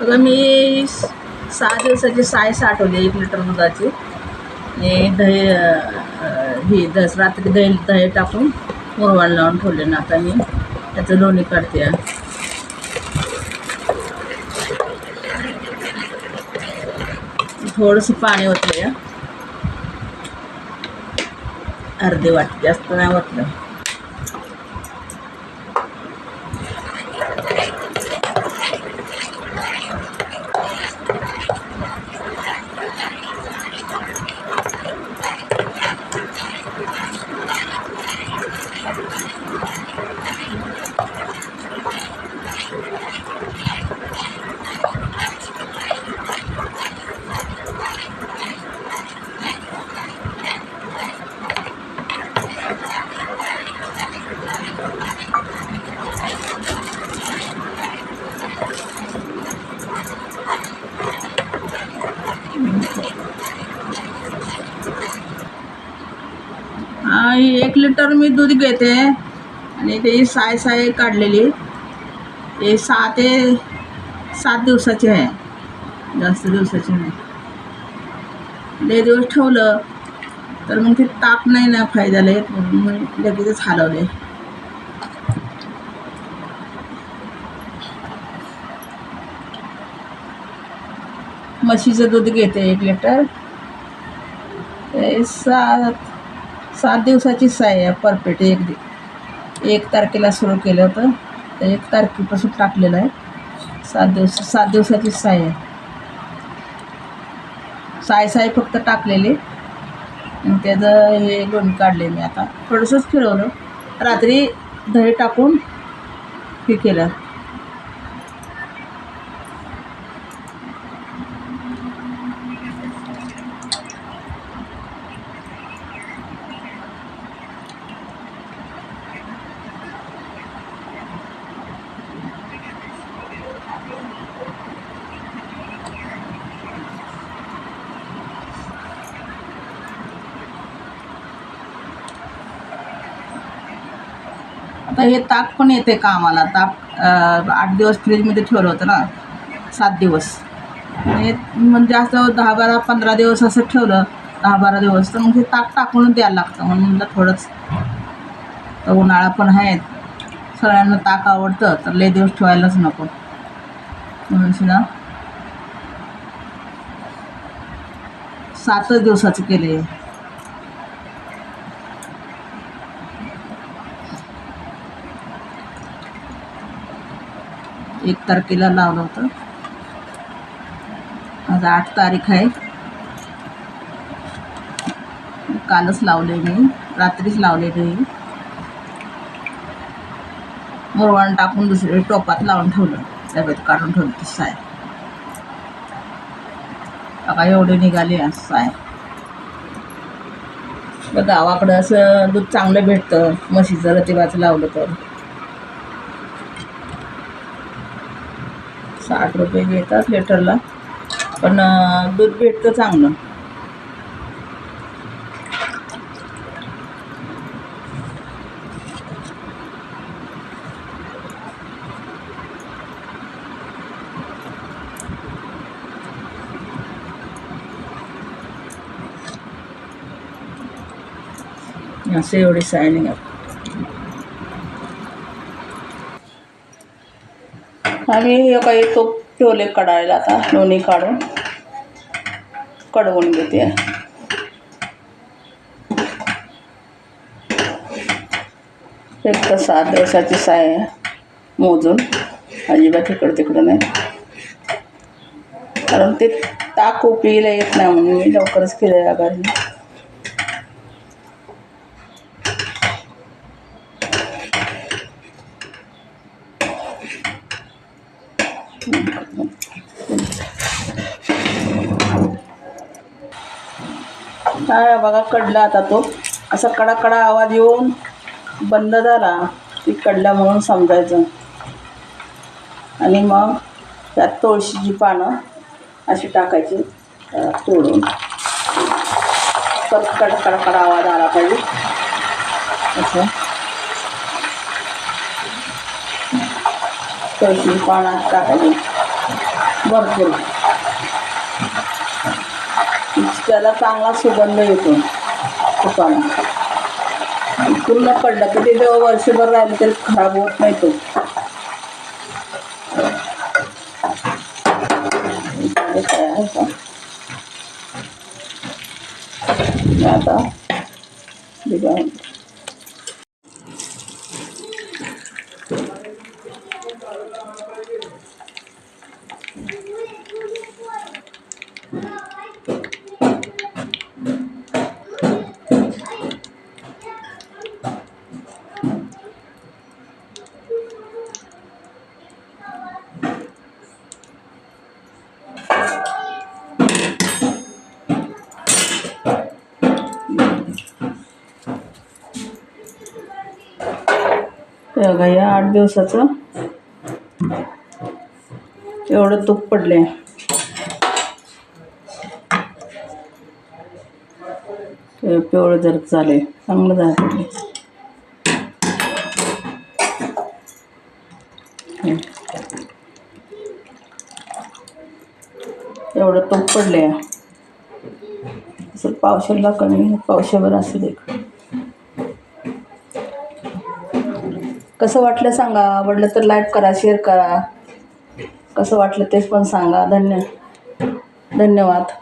बघा मी सहा दिवसाची साय साठवली एक लिटर दुधाची. आणि दही ही दस रात्री दही दही टाकून मुरवाण लावून ठेवले ना आता मी त्याचं लोणी काढते. आहे. थोडंसं पाणी ओतलं या अर्धे वाटते जास्त नाही ओतलं. एक लिटर मी दूध घेते. आणि ते साय साय काढलेली. ते सहा ते सात दिवसाची आहे. जास्त दिवसाची नाही. लय दिवस ठेवलं तर मग ते ताप नाही ना फायद्याला येत म्हणून मी लगेचच हलवले. म्हशीचं दूध घेते एक लिटर. ते सात सात दिवसाची साय आहे परफेक्ट एक दि एक तारखेला सुरू केलं होतं तर एक तारखेपासून टाकलेलं आहे. सात दिवस सात दिवसाची साय आहे. साय साय फक्त टाकलेली. आणि त्याचं हे लोणी काढले मी आता. थोडंसंच फिरवलं. रात्री दही टाकून हे केलं. हे ताक पण येते का ताक ताप आठ दिवस फ्रीजमध्ये ठेवलं होतं ना? सात दिवस. हे म्हणजे असं दहा बारा पंधरा दिवस असं ठेवलं दहा बारा दिवस. तर मग हे ताक टाकूनच द्यायला लागतं. म्हणून म्हणलं थोडंच. तर उन्हाळा पण आहे. सगळ्यांना ताक आवडतं. तर लय दिवस ठेवायलाच नको. म्हणून ना? सातच दिवसाचं केले एक तारखेला लावलं होतं. आज आठ तारीख आहे. कालच लावले मी. रात्रीच लावले मी. मुरवण टाकून दुसरे टोपात लावून ठेवलं. डब्यात काढून ठेवलं ती साय. बघा एवढे निघाले आज साय. गावाकडं असं दूध चांगलं भेटतं. म्हशीचं रतिबाचं लावलं तर. साठ रुपये घेतात लिटरला. पण दूध भेटतं चांगलं. असे एवढी सायनिंग आहे आणि हे काही तो ठेवले कडायला आता लोणी काढून. कडवून घेते. एक तर सात दिवसाची साय आहे. मोजून. अजिबात इकडं तिकडं नाही. कारण ते ताक उपिला येत नाही म्हणून मी लवकरच केलेल्या आभारी काय बघा कडला आता तो. असा कडा कडा आवाज येऊन बंद झाला की कडला म्हणून समजायचं. आणि मग त्यात तुळशीची पानं अशी टाकायची तोडून. परत कडा कडा कडा आवाज आला पाहिजे. असं. तुळशीची पानं टाकायची. भरपूर. त्याला चांगला सुगंध येतो. तुपाला. पूर्ण पडला की ते जेव्हा वर्षभर राहिलं तरी खराब होत नाही तो. आता आहे बघा. या आठ दिवसाचं. एवढं तूप पडले पिवळं जर चालेल चांगलं झालं एवढं तूप पडले असं पावशेला कमी पावशेवर असं दे. कसं वाटलं सांगा? आवडलं तर लाईक करा शेअर करा. कसं वाटलं तेच पण सांगा. धन्य धन्यवाद.